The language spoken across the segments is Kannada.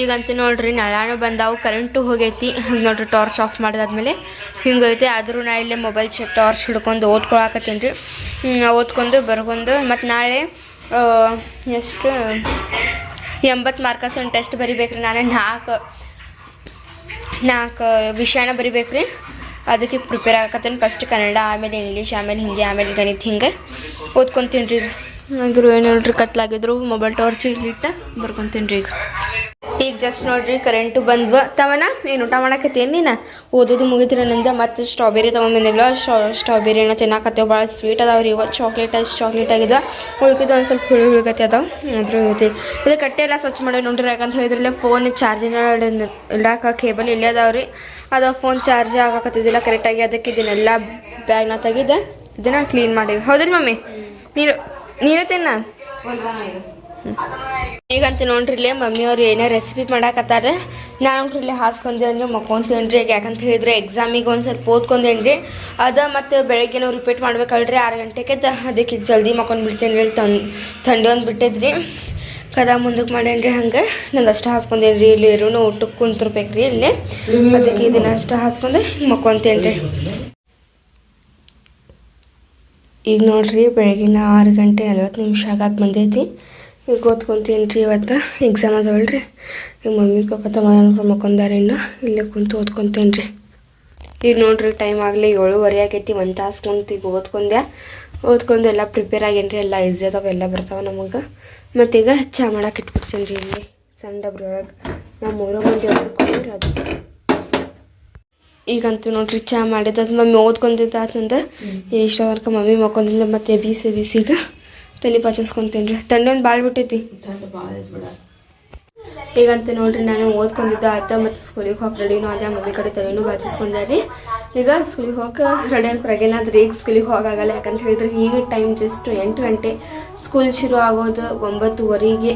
ಈಗಂತೂ ನೋಡ್ರಿ ನಳಾನು ಬಂದಾವು ಕರೆಂಟು ಹೋಗೈತಿ. ಹಂಗೆ ನೋಡ್ರಿ ಟಾರ್ಚ್ ಆಫ್ ಮಾಡಿದಾದ್ಮೇಲೆ ಹಿಂಗೈತೆ ಆದರೂ ನಾ ಇಲ್ಲೇ ಮೊಬೈಲ್ ಚ ಟಾರ್ಚ್ ಹಿಡ್ಕೊಂಡು ಓದ್ಕೊಳಕತ್ತೀನಿ. ರೀ ಓದ್ಕೊಂಡು ಬರ್ಕೊಂಡು ಮತ್ತು ನಾಳೆ ಎಷ್ಟು ಎಂಬತ್ತು ಮಾರ್ಕಸ್ ಒಂದು ಟೆಸ್ಟ್ ಬರಿಬೇಕ್ರಿ ನಾನು ನಾಲ್ಕು ನಾಲ್ಕು ವಿಷಯನ ಬರಿಬೇಕು ರೀ ಅದಕ್ಕೆ ಪ್ರಿಪೇರ್ ಆಗಕತ್ತೀನಿ. ಫಸ್ಟ್ ಕನ್ನಡ, ಆಮೇಲೆ ಇಂಗ್ಲೀಷ್, ಆಮೇಲೆ ಹಿಂದಿ, ಆಮೇಲೆ ಗಣಿತ ಹಿಂಗೆ ಓದ್ಕೊತೀನಿ ರೀ ಅಂದ್ರು ಏನು ಹೇಳ್ರಿ, ಕತ್ಲಾಗಿದ್ರು ಮೊಬೈಲ್ ಟಾರ್ಚ್ ಇಲ್ಲಿಟ್ಟ ಬರ್ಕೊಂತೀನಿ ರೀ ಈಗ. ಈಗ ಜಸ್ಟ್ ನೋಡ್ರಿ ಕರೆಂಟು ಬಂದ್ವ. ತವನ? ಏನು ಊಟ ಮಾಡಕತ್ತೇನು ನೀನು? ಓದೋದು ಮುಗಿದ್ರೆ ನಂದು, ಮತ್ತು ಸ್ಟ್ರಾಬೆರಿ ತೊಗೊಂಬಂದಿಲ್ಲ ಸ್ಟ್ರಾಬೆರಿ ಏನೋ ತಿನ್ನಾಕತ್ತೇವೆ ಭಾಳ ಸ್ವೀಟ್ ಅದಾವ್ರಿ ಇವತ್ತು ಚಾಕ್ಲೇಟ್ ಅಷ್ಟು ಚಾಕ್ಲೇಟ್ ಆಗಿದೆ. ಉಳ್ಕಿದ್ದು ಒಂದು ಸ್ವಲ್ಪ ಹುಳಿ ಹುಳಿಗತ್ತೆ ಅದಾವ. ಅದ್ರ ಜೊತೆ ಇದು ಕಟ್ಟೆ ಎಲ್ಲ ಸ್ವಚ್ಛ ಮಾಡಿ ನೋಡ್ರಿ, ಯಾಕಂತ ಹೇಳಿದ್ರಲ್ಲೇ ಫೋನ್ ಚಾರ್ಜಿನ ಇಡಾಕ ಕೇಬಲ್ ಇಲ್ಲೇ ರೀ. ಅದು ಫೋನ್ ಚಾರ್ಜ್ ಆಗಾಕತ್ತಿದ್ದಿಲ್ಲ ಕರೆಕ್ಟಾಗಿ ಅದಕ್ಕೆ ಇದನ್ನೆಲ್ಲ ಬ್ಯಾಗ್ನ ತೆಗೆದ, ಇದನ್ನು ಕ್ಲೀನ್ ಮಾಡೀವಿ. ಹೌದ್ರಿ ಮಮ್ಮಿ? ನೀರು ನೀರು ತಿನ್ನ? ಈಗಂತ ನೋಡ್ರಿ ಇಲ್ಲೇ ಮಮ್ಮಿ ಅವ್ರು ಏನೋ ರೆಸಿಪಿ ಮಾಡಾಕತ್ತಾರೆ. ನಾನು ಇಲ್ಲೇ ಹಾಸ್ಕೊಂಡೇನ್ರಿ ಮಕ್ಕೊಂತೇನ್ರಿ, ಯಾಕಂತ ಹೇಳಿದ್ರೆ ಎಕ್ಸಾಮಿಗೆ ಒಂದು ಸ್ವಲ್ಪ ಓದ್ಕೊಂಡೇನ್ರಿ. ಅದ ಮತ್ತು ಬೆಳಗ್ಗೆ ರಿಪೀಟ್ ಮಾಡ್ಬೇಕಲ್ರಿ, ಆರು ಗಂಟೆಗೆ ಅದಕ್ಕೆ ಜಲ್ದಿ ಮಕ್ಕೊಂಡ್ಬಿಡ್ತೇನೆ ರೀ ತನ್ ಥಂಡಿ ಒಂದು ಬಿಟ್ಟೈತ್ರಿ ಕದ ಮುಂದಕ್ಕೆ ಮಾಡೇನ್ರಿ ಹಂಗೆ, ನಂದು ಅಷ್ಟು ಹಾಸ್ಕೊಂಡೇನ್ರಿ ಇಲ್ಲಿ ಇರೋನು ಊಟಕ್ಕೆ ಕುಂತಿರ್ಬೇಕ್ರಿ ಇಲ್ಲಿ. ಅದಕ್ಕೆ ಇದನ್ನ ಅಷ್ಟು ಹಾಸ್ಕೊಂಡು ಮಕ್ಕೊಂತೇನ್ರಿ. ಈಗ ನೋಡ್ರಿ ಬೆಳಗಿನ ಆರು ಗಂಟೆ ನಲ್ವತ್ತು ನಿಮಿಷ ಆಗಾಕ ಬಂದೈತಿ. ಈಗ ಓದ್ಕೊಂತೀನಿ ರೀ ಇವತ್ತು. ಎಕ್ಸಾಮ್ ಅದಾವಲ್ರಿ. ನಿಮ್ಮ ಮಮ್ಮಿ ಪಾಪ ತಮ್ಮ ಮಕ್ಕೊಂದಾರ ಇನ್ನು. ಇಲ್ಲೇ ಕುಂತು ಓದ್ಕೊಂತೀನಿ ರೀ ಈಗ ನೋಡ್ರಿ ಟೈಮ್ ಆಗಲಿ ಏಳುವರೆ ಆಗೈತಿ. ಒಂದು ತಾಸು ಕುಂತು ಈಗ ಓದ್ಕೊಂಡೆ ಓದ್ಕೊಂಡು ಎಲ್ಲ ಪ್ರಿಪೇರ್ ಆಗೇನ್ರಿ. ಎಲ್ಲ ಈಸಿ ಅದಾವೆ ಎಲ್ಲ ಬರ್ತಾವೆ ನಮಗೆ. ಮತ್ತೀಗ ಚಾ ಮಾಡಕ್ಕೆ ಇಟ್ಬಿಡ್ತೀನಿ ರೀ ಇಲ್ಲಿ ಸಣ್ಣ ಡಬ್ರಿ ಒಳಗೆ ನಾವು ಮೂರು ಮಂದಿ ಓದ್ಕೊಂಡ್ರಿ ಅದು. ಈಗಂತೂ ನೋಡ್ರಿ ಚಾ ಮಾಡಿದ್ದು ಅದು ಮಮ್ಮಿ ಓದ್ಕೊಂತಿದ್ದ ಆತಂದ ಇಷ್ಟ ಮಮ್ಮಿ ಮಕ್ಕೊಂದಿಂದ ಮತ್ತೆ ಬೀಸಿ ಬೀಸಿಗ ತಲೆ ಪಾಚಿಸ್ಕೊಂತೀನಿ ರೀ ತಂಡೊಂದು ಭಾಳ ಬಿಟ್ಟೈತಿ ಈಗಂತ ನೋಡ್ರಿ, ನಾನು ಓದ್ಕೊಂಡಿದ್ದ ಅತ್ತ ಮತ್ತು ಸ್ಕೂಲಿಗೆ ಹೋಗಿ ರೆಡಿನೂ ಅದೇ ಮಮ್ಮಿ ಕಡೆ ತಲೆನೂ ಬಾಚಿಸ್ಕೊಂಡೆ ರೀ ಈಗ ಸ್ಕೂಲಿಗೆ ಹೋಗಿ ರೆಡಿ ಪ್ರಗೇನಾದ್ರೆ ಈಗ ಸ್ಕೂಲಿಗೆ ಹೋಗಾಗಲ್ಲ, ಯಾಕಂತ ಹೇಳಿದ್ರೆ ಈಗ ಟೈಮ್ ಜಸ್ಟ್ ಎಂಟು ಗಂಟೆ. ಸ್ಕೂಲ್ ಶುರು ಆಗೋದು ಒಂಬತ್ತುವರೆಗೆ.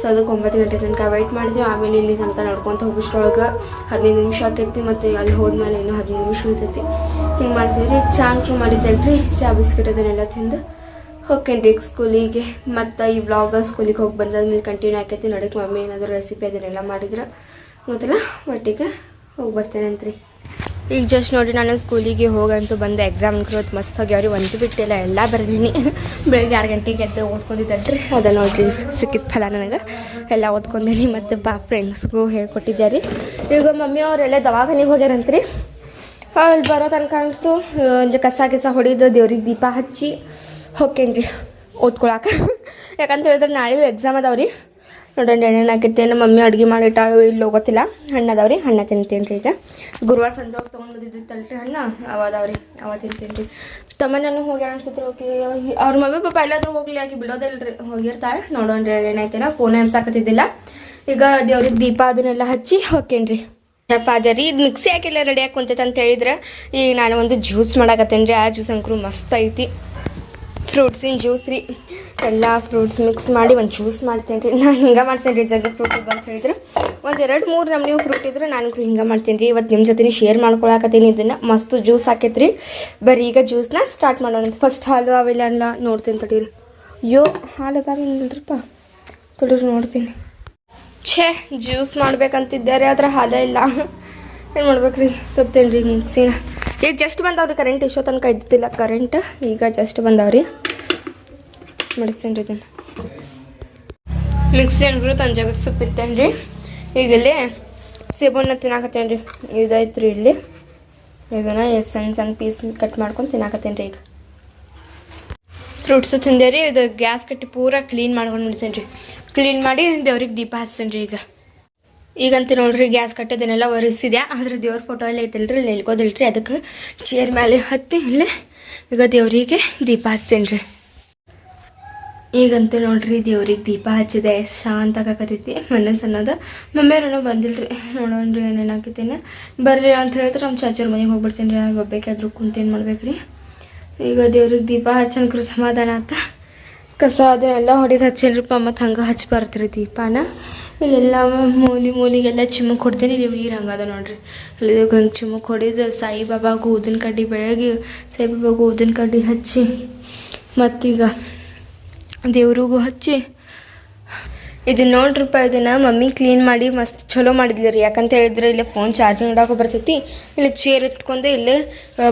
ಸೊ ಅದಕ್ಕೆ ಒಂಬತ್ತು ಗಂಟೆ ತನಕ ವೆಯ್ಟ್ ಮಾಡಿದ್ವಿ. ಆಮೇಲೆ ಇಲ್ಲಿ ತನಕ ನಡ್ಕೊತ ಹೋಗಿಷ್ಟೊಳಗೆ ಹದಿನೈದು ನಿಮಿಷ ಆಕೈತಿ ಮತ್ತು ಅಲ್ಲಿ ಹೋದ್ಮೇಲೆ ಇನ್ನೂ ಹದಿನೈದು ನಿಮಿಷ ಉಳಿತೈತಿ. ಹಿಂಗೆ ಮಾಡ್ತೀವಿ ರೀ, ಚಾ ಅಂಕರು ಮಾಡಿದ್ದಲ್ರಿ, ಚಾ, ಬಿಸ್ಕಿಟ್ ಅದನ್ನೆಲ್ಲ ತಿಂದು. ರೀ ಸ್ಕೂಲಿಗೆ ಮತ್ತು ಈ ವ್ಲಾಗ ಸ್ಕೂಲಿಗೆ ಹೋಗಿ ಬಂದಾದ್ಮೇಲೆ ಕಂಟಿನ್ಯೂ ಆಕೈತಿ. ನೋಡಕ್ಕೆ ಮಮ್ಮಿ ಏನಾದರೂ ರೆಸಿಪಿ ಅದನ್ನೆಲ್ಲ ಮಾಡಿದ್ರೆ ಗೊತ್ತಿಲ್ಲ ಒಟ್ಟಿಗೆ ಹೋಗಿ ಬರ್ತೇನೆ ಈಗ ಜಸ್ಟ್ ನೋಡಿ ನಾನು ಸ್ಕೂಲಿಗೆ ಹೋಗಂತೂ ಬಂದೆ. ಎಕ್ಸಾಮ್ ಇವತ್ತು ಮಸ್ತ್ ಅವ್ರಿಗೆ ಒಂದು ಬಿಟ್ಟಿಲ್ಲ, ಎಲ್ಲ ಬರ್ದೀನಿ. ಬೆಳಗ್ಗೆ ಆರು ಗಂಟೆಗೆ ಎದ್ದು ಓದ್ಕೊಂಡಿದ್ದಲ್ರಿ. ಅದ ನೋಡಿರಿ, ಸಿಕ್ಕಿದ ಫಲ ನನಗೆ. ಎಲ್ಲ ಓದ್ಕೊಂಡೀನಿ ಮತ್ತು ಬಾ ಫ್ರೆಂಡ್ಸ್ಗೂ ಹೇಳ್ಕೊಟ್ಟಿದ್ದೆ ರೀ. ಈಗ ಮಮ್ಮಿ ಅವರೆಲ್ಲ ದವಾಖಾನೆಗೆ ಹೋಗ್ಯಾರಂತ್ರಿ. ಅಲ್ಲಿ ಬರೋ ತನಕ ಅಂತೂ ಕಸ ಗಿಸ ಹೊಡಿದು ದೇವ್ರಿಗೆ ದೀಪ ಹಚ್ಚಿ ಹೋಗ್ತೇನೆ ರೀ ಓದ್ಕೊಳಕ. ಯಾಕಂತ ಹೇಳಿದ್ರೆ ನಾಳೆ ಎಕ್ಸಾಮ್ ಅದಾವ್ರಿ. ನೋಡೋಣ ಏನೇನು ಆಕೈತೆ, ನಮ್ಮ ಮಮ್ಮಿ ಅಡುಗೆ ಮಾಡಿಟ್ಟಾಳು, ಇಲ್ಲಿ ಹೋಗೋತಿಲ್ಲ. ಹಣ್ಣು ಅದಾವ್ರಿ ಹಣ್ಣು ತಿಂತೀನಿ ರೀ ಈಗ. ಗುರುವಾರ ಸಂಜೆ ತೊಗೊಂಡು ತಲ್ರಿ ಹಣ್ಣು ಅವ ಅದಾವ್ರಿ, ಅವ ತಿಂತೀನಿ ರೀ ತಮ್ಮ ನಾನು ಹೋಗ್ಯಾರ ಓಕೆ, ಅವ್ರ ಮಮ್ಮಿ ಪಾಪ ಎಲ್ಲಾದರೂ ಹೋಗ್ಲಿ ಆಗಿ ಬಿಡೋದಿಲ್ರಿ ಹೋಗಿರ್ತಾಳೆ. ನೋಡೋಣ ರೀ ಏನಾಯ್ತೇನ ಫೋನ್ ಎಮ್ಸಾಕತ್ತಿದ್ದಿಲ್ಲ ಈಗ ದೇವ್ರಿಗೆ ದೀಪ ಅದನ್ನೆಲ್ಲ ಹಚ್ಚಿ ಹೋಕೇನ್ರಿ ರೀ ಯಪ್ಪ ಅದೇ ರೀ, ಇದು ಮಿಕ್ಸಿ ಹಾಕಿಲ್ಲ ರೆಡಿ ಹಾಕಿ ಕುಂತೈತೆ ಅಂತ ಹೇಳಿದ್ರೆ ಈಗ ನಾನು ಒಂದು ಜ್ಯೂಸ್ ಮಾಡಾಕತ್ತೇನೆ ರೀ ಆ ಜ್ಯೂಸ್ ಅಂಕರು ಮಸ್ತ್ ಐತಿ. ಫ್ರೂಟ್ಸಿನ ಜ್ಯೂಸ್ ರೀ. ಎಲ್ಲ ಫ್ರೂಟ್ಸ್ ಮಿಕ್ಸ್ ಮಾಡಿ ಒಂದು ಜ್ಯೂಸ್ ಮಾಡ್ತೇನೆ ರೀ. ನಾನು ಹಿಂಗೆ ಮಾಡ್ತೇನೆ ರೀ ಜಗ್ಗ ಫ್ರೂಟ್ ಅಂತ ಹೇಳಿದ್ರೆ. ಒಂದು ಎರಡು ಮೂರು ನಮ್ನಿ ಫ್ರೂಟ್ ಇದ್ರೆ ನಾನು ಹಿಂಗೆ ಮಾಡ್ತೀನಿ ರೀ. ಇವತ್ತು ನಿಮ್ಮ ಜೊತೆ ಶೇರ್ ಮಾಡ್ಕೊಳಕತ್ತೀನಿ ಇದನ್ನು. ಮಸ್ತ್ ಜ್ಯೂಸ್ ಹಾಕೈತ್ರಿ ಬರೀ ಈಗ ಜ್ಯೂಸ್ನ ಸ್ಟಾರ್ಟ್ ಮಾಡೋಣ ಫಸ್ಟ್ ಹಾಲು ಅವೆಲ್ಲ ಎಲ್ಲ ನೋಡ್ತೀನಿ ತಡೀರಿ. ಅಯ್ಯೋ, ಹಾಲು ಅದಾವೇನಿಲ್ರಿಪ್ಪ ತಡೀರಿ, ನೋಡ್ತೀನಿ. ಛೇ ಜ್ಯೂಸ್ ಮಾಡ್ಬೇಕಂತಿದ್ದಾರೆ, ಆದ್ರೆ ಹಾಲ ಇಲ್ಲ. ಏನು ಮಾಡ್ಬೇಕ್ರಿ? ಸುತ್ತೇನು ರೀ ಮಿಕ್ಸಿನ ಈಗ ಜಸ್ಟ್ ಬಂದವ್ರಿ ಕರೆಂಟ್ ಇಷ್ಟೋ ತನಕ ಇದ್ದಿಲ್ಲ ಕರೆಂಟ್ ಈಗ ಜಸ್ಟ್ ಬಂದವ್ರಿ. ಇದನ್ನು. ಮಿಕ್ಸಿ ಅನ್ಬಿಟ್ಟು ತನ್ನ ಜಾಗಕ್ಕೆ ಸುತ್ತಿಟ್ಟೇನೆ ರೀ. ಈಗ ಇಲ್ಲಿ ಸೇಬನ್ನ ತಿನ್ನಾಕತ್ತೇನೆ ರೀ. ಇದಾಯ್ತು ರೀ ಇಲ್ಲಿ. ಇದನ್ನು ಸಣ್ಣ ಸಣ್ಣ ಪೀಸ್ ಕಟ್ ಮಾಡ್ಕೊಂಡು ತಿನ್ನಾಕತ್ತೇನೆ ರೀ ಈಗ. ಫ್ರೂಟ್ಸು ತಿಂದೆ ರೀ, ಇದು ಗ್ಯಾಸ್ ಕಟ್ಟಿ ಪೂರ ಕ್ಲೀನ್ ಮಾಡ್ಕೊಂಡು ಬಿಡ್ತೇನೆ ರೀ. ಕ್ಲೀನ್ ಮಾಡಿ ದೇವ್ರಿಗೆ ದೀಪ ಹಚ್ತೇನೆ ರೀ ಈಗ. ಈಗಂತ ನೋಡ್ರಿ ಗ್ಯಾಸ್ ಕಟ್ಟೋದನ್ನೆಲ್ಲ ಒರೆಸಿದೆ ಆದ್ರೆ ದೇವ್ರ ಫೋಟೋ ಎಲ್ಲ ಐತಿಲ್ರಿ ಇಲ್ಲಿ ಇಳ್ಕೋದಿಲ್ರಿ ಅದಕ್ಕೆ ಚೇರ್ ಮೇಲೆ ಹತ್ತಿ ಇಲ್ಲೇ ಈಗ ದೇವರಿಗೆ ದೀಪ ಹಚ್ತೇನೆ ರೀ ಈಗಂತ ನೋಡ್ರಿ ದೇವ್ರಿಗೆ ದೀಪ ಹಚ್ಚಿದೆ. ಶಾಂತ ಆಗಾಕತ್ತೈತಿ ಮನಸ್ಸು ಅನ್ನೋದು. ಮಮ್ಮಿಯವ್ರನ್ನೂ ಬಂದಿಲ್ರಿ. ನೋಡೋಣ್ರಿ ಏನೇನು ಹಾಕಿದ್ದೀನಿ ಬರಲಿಲ್ಲ ಅಂತ ಹೇಳಿದ್ರೆ ನಮ್ಮ ಚಾಚರ ಮನೆಗೆ ಹೋಗ್ಬಿಡ್ತೀನಿ ರೀ ನಾನು ಒಬ್ಬೇಕಾದ್ರೂ ಕುಂತೇನು ಮಾಡ್ಬೇಕ್ರಿ. ಈಗ ದೇವ್ರಿಗೆ ದೀಪ ಹಚ್ಚನ್ಕ್ರಿ ಸಮಾಧಾನ ಆತ. ಕಸ ಅದನ್ನೆಲ್ಲ ಹೊಡೆದು ಹಚ್ಚೇನ್ರಿಪ್ಪ. ಮತ್ತು ಹಂಗೆ ಹಚ್ಚಿ ಬರ್ತೀರಿ ದೀಪನ. ಇಲ್ಲೆಲ್ಲ ಮೂಲಿ ಮೂಲಿಗೆಲ್ಲ ಚಿಮ್ಮಕ್ ಕೊಡ್ತೀನಿ. ಇಲ್ಲಿ ನೀರು ಹಂಗದ ನೋಡ್ರಿ. ಇಲ್ಲಿ ಹಂಗೆ ಚಿಮ್ಮಕ್ ಹೊಡೆದು ಸಾಯಿಬಾಬಾಗೂ ಊದಿನ ಕಡ್ಡಿ ಬೆಳಗ್ಗೆ ಸಾಯಿಬಾಬಾಗೂ ಊದಿನ ಕಡ್ಡಿ ಹಚ್ಚಿ, ಮತ್ತೀಗ ದೇವ್ರಿಗೂ ಹಚ್ಚಿ ಇದನ್ನ ನೋಡ್ರಪ್ಪ, ಇದನ್ನು ಮಮ್ಮಿ ಕ್ಲೀನ್ ಮಾಡಿ ಮಸ್ತ್ ಚಲೋ ಮಾಡಿದ್ಲು ರೀ. ಯಾಕಂತ ಹೇಳಿದ್ರೆ ಇಲ್ಲೇ ಫೋನ್ ಚಾರ್ಜಿಂಗ್ ಇಡಾಕು ಬರ್ತೈತಿ. ಇಲ್ಲಿ ಚೇರ್ ಇಟ್ಕೊಂಡು ಇಲ್ಲೇ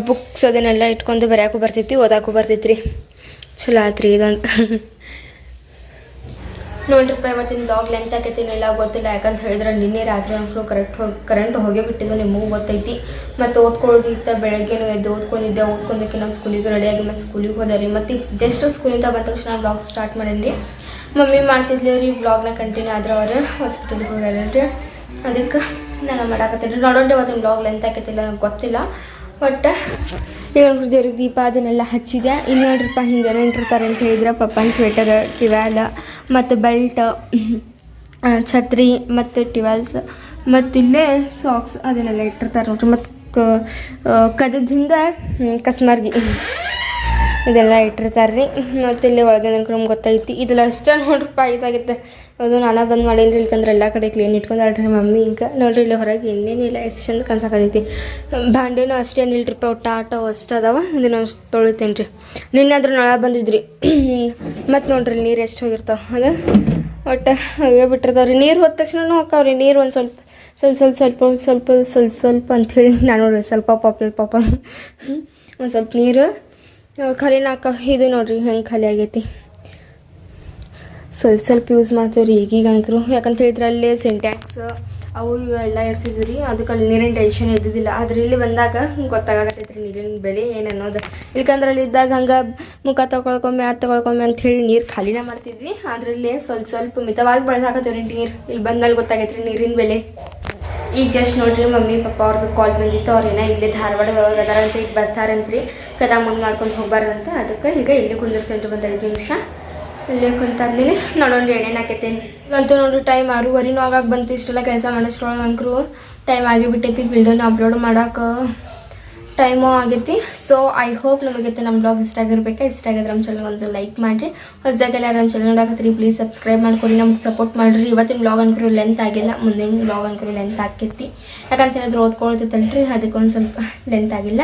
ಬುಕ್ಸ್ ಅದನ್ನೆಲ್ಲ ಇಟ್ಕೊಂಡು ಬರೆಯೋಕ್ಕೂ ಬರ್ತೈತಿ, ಓದಾಕು ಬರ್ತೈತಿ ರೀ ಚಲೋ ಆತ್ರಿ ಇದೊಂದು. ನೋಡ್ರಿಪ್ಪ ಇವತ್ತಿನ ಬ್ಲಾಗ್ ಲೆಂತ್ ಆಕೈತಿನೆಲ್ಲ ಗೊತ್ತಿಲ್ಲ, ಯಾಕಂತ ಹೇಳಿದ್ರೆ ನಿನ್ನೆ ರಾತ್ರಿ ಅಂಕರು ಕರೆಕ್ಟ್ ಕರೆಂಟ್ ಹೋಗೇ ಬಿಟ್ಟಿದ್ದು ನಿಮಗೂ ಗೊತ್ತೈತಿ. ಮತ್ತು ಓದ್ಕೊಳ್ಳೋದಿತ್ತ ಬೆಳಗ್ಗೆನೂ ಎದ್ದು ಓದ್ಕೊಂಡಿದ್ದೆ, ಓದ್ಕೊಂಡಕ್ಕೆ ನಾವು ಸ್ಕೂಲಿಗೆ ರೆಡಿಯಾಗಿ ಮತ್ತು ಸ್ಕೂಲಿಗೆ ಹೋದೆ ರೀ. ಮತ್ತು ಈಗ ಜಸ್ಟ್ ಸ್ಕೂಲಿಂದ ಬಂದ ತಕ್ಷಣ ಬ್ಲಾಗ್ ಸ್ಟಾರ್ಟ್ ಮಾಡೇನಿ ಮಮ್ಮಿ ಮಾಡ್ತಿದ್ಲಿ ರೀ ಬ್ಲಾಗ್ನ ಕಂಟಿನ್ಯೂ ಆದ್ರೆ ಅವ್ರು ಹಾಸ್ಪಿಟಲ್ಗೆ ಹೋಗ್ಯಾರ ರೀ. ಅದಕ್ಕೆ ನಾನು ಮಾಡಾಕತ್ತೀನಿ ರೀ. ನೋಡೋಣ ಇವತ್ತಿನ ಬ್ಲಾಗ್ ಲೆಂತ್ ಆಕೈತಿಲ್ಲ ನನಗೆ ಗೊತ್ತಿಲ್ಲ ಬಟ್ ನೋಡ್ರಿ ದೇವ್ರಿಗೆ ದೀಪ ಅದನ್ನೆಲ್ಲ ಹಚ್ಚಿದೆ. ಇಲ್ಲಿ ನೋಡ್ರಿಪ್ಪ ಹಿಂದೆ ನೆಂಟಿರ್ತಾರೆ ಅಂತ ಹೇಳಿದ್ರೆ ಪಪ್ಪನ್ ಸ್ವೆಟರ್ ಟಿವ್ಯಾಲ್ ಮತ್ತು ಬೆಲ್ಟ್ ಛತ್ರಿ, ಮತ್ತು ಟಿವೆಲ್ಸ್, ಮತ್ತು ಇಲ್ಲೇ ಸಾಕ್ಸ್ ಅದನ್ನೆಲ್ಲ ಇಟ್ಟಿರ್ತಾರೆ ನೋಡ್ರಿ. ಮತ್ತು ಕದದಿಂದ ಕಸ್ಮರ್ಗಿ ಇದೆಲ್ಲ ಇಟ್ಟಿರ್ತಾರೆ ರೀ. ಮತ್ತು ಇಲ್ಲಿ ಒಳಗೆ ನನ್ಗೆ ನಮ್ಗೆ ಗೊತ್ತೈತಿ ಇದೆಲ್ಲ ಅಷ್ಟೇ ನೋಡ್ರಿಪ್ಪ ಇದಾಗಿತ್ತು. ಅದು ನಾನು ಬಂದು ರೀ ಇಲ್ಕಂದ್ರೆ ಎಲ್ಲ ಕಡೆ ಕ್ಲೀನ್ ಇಟ್ಕೊಂಡಾಳ್ರಿ ಮಮ್ಮಿ. ಹಿಂಗೆ ನೋಡ್ರಿ ಇಲ್ಲಿ ಹೊರಗೆ ಇನ್ನೇನಿಲ್ಲ ಎಷ್ಟು ಚಂದ ಕನ್ಸಾಕತೈತಿ ಭಾಂಡೆನೂ ಅಷ್ಟೇನು ಇಲ್ರಿಪ್ಪ ಒಟ್ಟು ಆಟ ಅಷ್ಟು ಅದಾವ. ಇದನ್ನ ಅಷ್ಟು ತೊಳಿತೇನೆ ರೀ ನಿನ್ನಾದ್ರೂ ನಾಳೆ ಬಂದಿದ್ರಿ. ಮತ್ತು ನೋಡ್ರಿ ನೀರು ಎಷ್ಟು ಹೋಗಿರ್ತಾವೆ. ಅದು? ಒಟ್ಟು ಹೋಗೇ ಬಿಟ್ಟಿರ್ತಾವ್ರಿ. ನೀರು ಹೋದ ತಕ್ಷಣ ಹೋಗ್ತಾವ್ರಿ ನೀರು ಒಂದು ಸ್ವಲ್ಪ ಸ್ವಲ್ಪ ಸ್ವಲ್ಪ ಸ್ವಲ್ಪ ಸ್ವಲ್ಪ ಸ್ವಲ್ಪ ಸ್ವಲ್ಪ ಅಂಥೇಳಿ ನಾನು ನೋಡ್ರಿ ಸ್ವಲ್ಪ ಪಾಪ ಪಾಪ. ಒಂದು ಸ್ವಲ್ಪ ನೀರು ಖಾಲಿ ಹಾಕ ಇದು ನೋಡ್ರಿ ಹೆಂಗೆ ಖಾಲಿ ಆಗೈತಿ. ಸ್ವಲ್ಪ ಸ್ವಲ್ಪ ಯೂಸ್ ಮಾಡ್ತೇವೆ ರೀ ಈಗೀಗ ಅಂಕರು. ಯಾಕಂತ ಹೇಳಿದ್ರೆ ಅಲ್ಲಿ ಸಿಂಟ್ಯಾಕ್ಸ್ ಅವು ಇವೆಲ್ಲ ಎರ್ಸಿದ್ವಿ ರೀ ಅದಕ್ಕೆ ಅಲ್ಲಿ ನೀರಿನ ಟೆನ್ಷನ್ ಇದ್ದಿದ್ದಿಲ್ಲ. ಆದ್ರೆ ಇಲ್ಲಿ ಬಂದಾಗ ಗೊತ್ತಾಗತ್ತೈತೆ ರೀ ನೀರಿನ ಬೆಲೆ ಏನು ಅನ್ನೋದು. ಇಲ್ಕಂದ್ರೆ ಅಲ್ಲಿ ಇದ್ದಾಗ ಹಂಗೆ ಮುಖ ತೊಗೊಳ್ಕೊಮ್ಮೆ, ಅದು ತೊಗೊಳ್ಕೊಮ್ಮೆ ಅಂತ ಹೇಳಿ ನೀರು ಖಾಲಿನೇ ಮಾಡ್ತಿದ್ವಿ. ಆದ್ರೆ ಇಲ್ಲಿ ಸ್ವಲ್ಪ ಸ್ವಲ್ಪ ಮಿತವಾಗಿ ಬಳಸಾಕತ್ತೀವಿ ನೀರು. ಇಲ್ಲಿ ಬಂದ್ಮೇಲೆ ಗೊತ್ತಾಗೈತೆ ರೀ ನೀರಿನ ಬೆಲೆ. ಈಗ ಜಸ್ಟ್ ನೋಡ್ರಿ ಮಮ್ಮಿ, ಪಪ್ಪ ಅವ್ರದ್ದು ಕಾಲ್ ಬಂದಿತ್ತು. ಅವ್ರೇನ ಇಲ್ಲೇ ಧಾರವಾಡ ಒಳಗೆ ಅದಾರಂತ, ಈಗ ಬರ್ತಾರಂತ್ರಿ. ಕದಾ ಮುಂದೆ ಮಾಡ್ಕೊಂಡು ಹೋಗ್ಬಾರ್ದಂತ. ಅದಕ್ಕೆ ಈಗ ಇಲ್ಲಿ ಕುಂದಿರ್ತೇನೆ ರೀ ಒಂದು ಐದು ನಿಮಿಷ. ಇಲ್ಲೇ ಕುಂತಾದ್ಮೇಲೆ ನೋಡೋಣ ಏನೇನು ಹಾಕೈತೇನೆ. ಈಗಂತೂ ನೋಡ್ರಿ ಟೈಮ್ ಆರೂವರೆನೂ ಆಗಾಗ ಬಂತು. ಇಷ್ಟೆಲ್ಲ ಕೆಲಸ ಮಾಡೋಷ್ಟ್ರೊಳಗೆ ಅಂಕರು ಟೈಮ್ ಆಗಿಬಿಟ್ಟೈತಿ. ವಿಡಿಯೋನ ಅಪ್ಲೋಡ್ ಮಾಡೋಕೆ ಟೈಮು ಆಗೈತಿ. ಸೊ ಐ ಹೋಪ್ ನಮಗೈತೆ ನಮ್ಮ ಬ್ಲಾಗ್ ಇಷ್ಟ ಆಗಿರ್ಬೇಕಾ? ಇಷ್ಟ ಆಗಿದ್ರೆ ನಮ್ಮ ಚಾನಲ್ಗೆ ಒಂದು ಲೈಕ್ ಮಾಡಿರಿ. ಹೊಸದಾಗೆಲ್ಲ ನಮ್ಮ ಚಾನಲ್ ನೋಡಕತ್ತೀರಿ ಪ್ಲೀಸ್ ಸಬ್ಸ್ಕ್ರೈಬ್ ಮಾಡ್ಕೊಡಿ ನಮ್ಗೆ ಸಪೋರ್ಟ್ ಮಾಡಿರಿ. ಇವತ್ತಿನ ಬ್ಲಾಗ್ ಅನ್ಕರು ಲೆಂತ್ ಆಗಿಲ್ಲ. ಮುಂದಿನ ಬ್ಲಾಗ್ ಅನ್ಕರು ಲೆಂತ್ ಆಕೈತಿ. ಯಾಕಂತ ಹೇಳಿದ್ರೆ ಅದಕ್ಕೆ ಒಂದು ಸ್ವಲ್ಪ ಲೆಂತ್ ಆಗಿಲ್ಲ.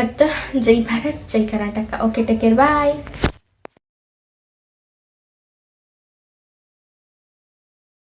ಮತ್ತು ಜೈ ಭಾರತ್, ಜೈ Karnataka. Okay take care bye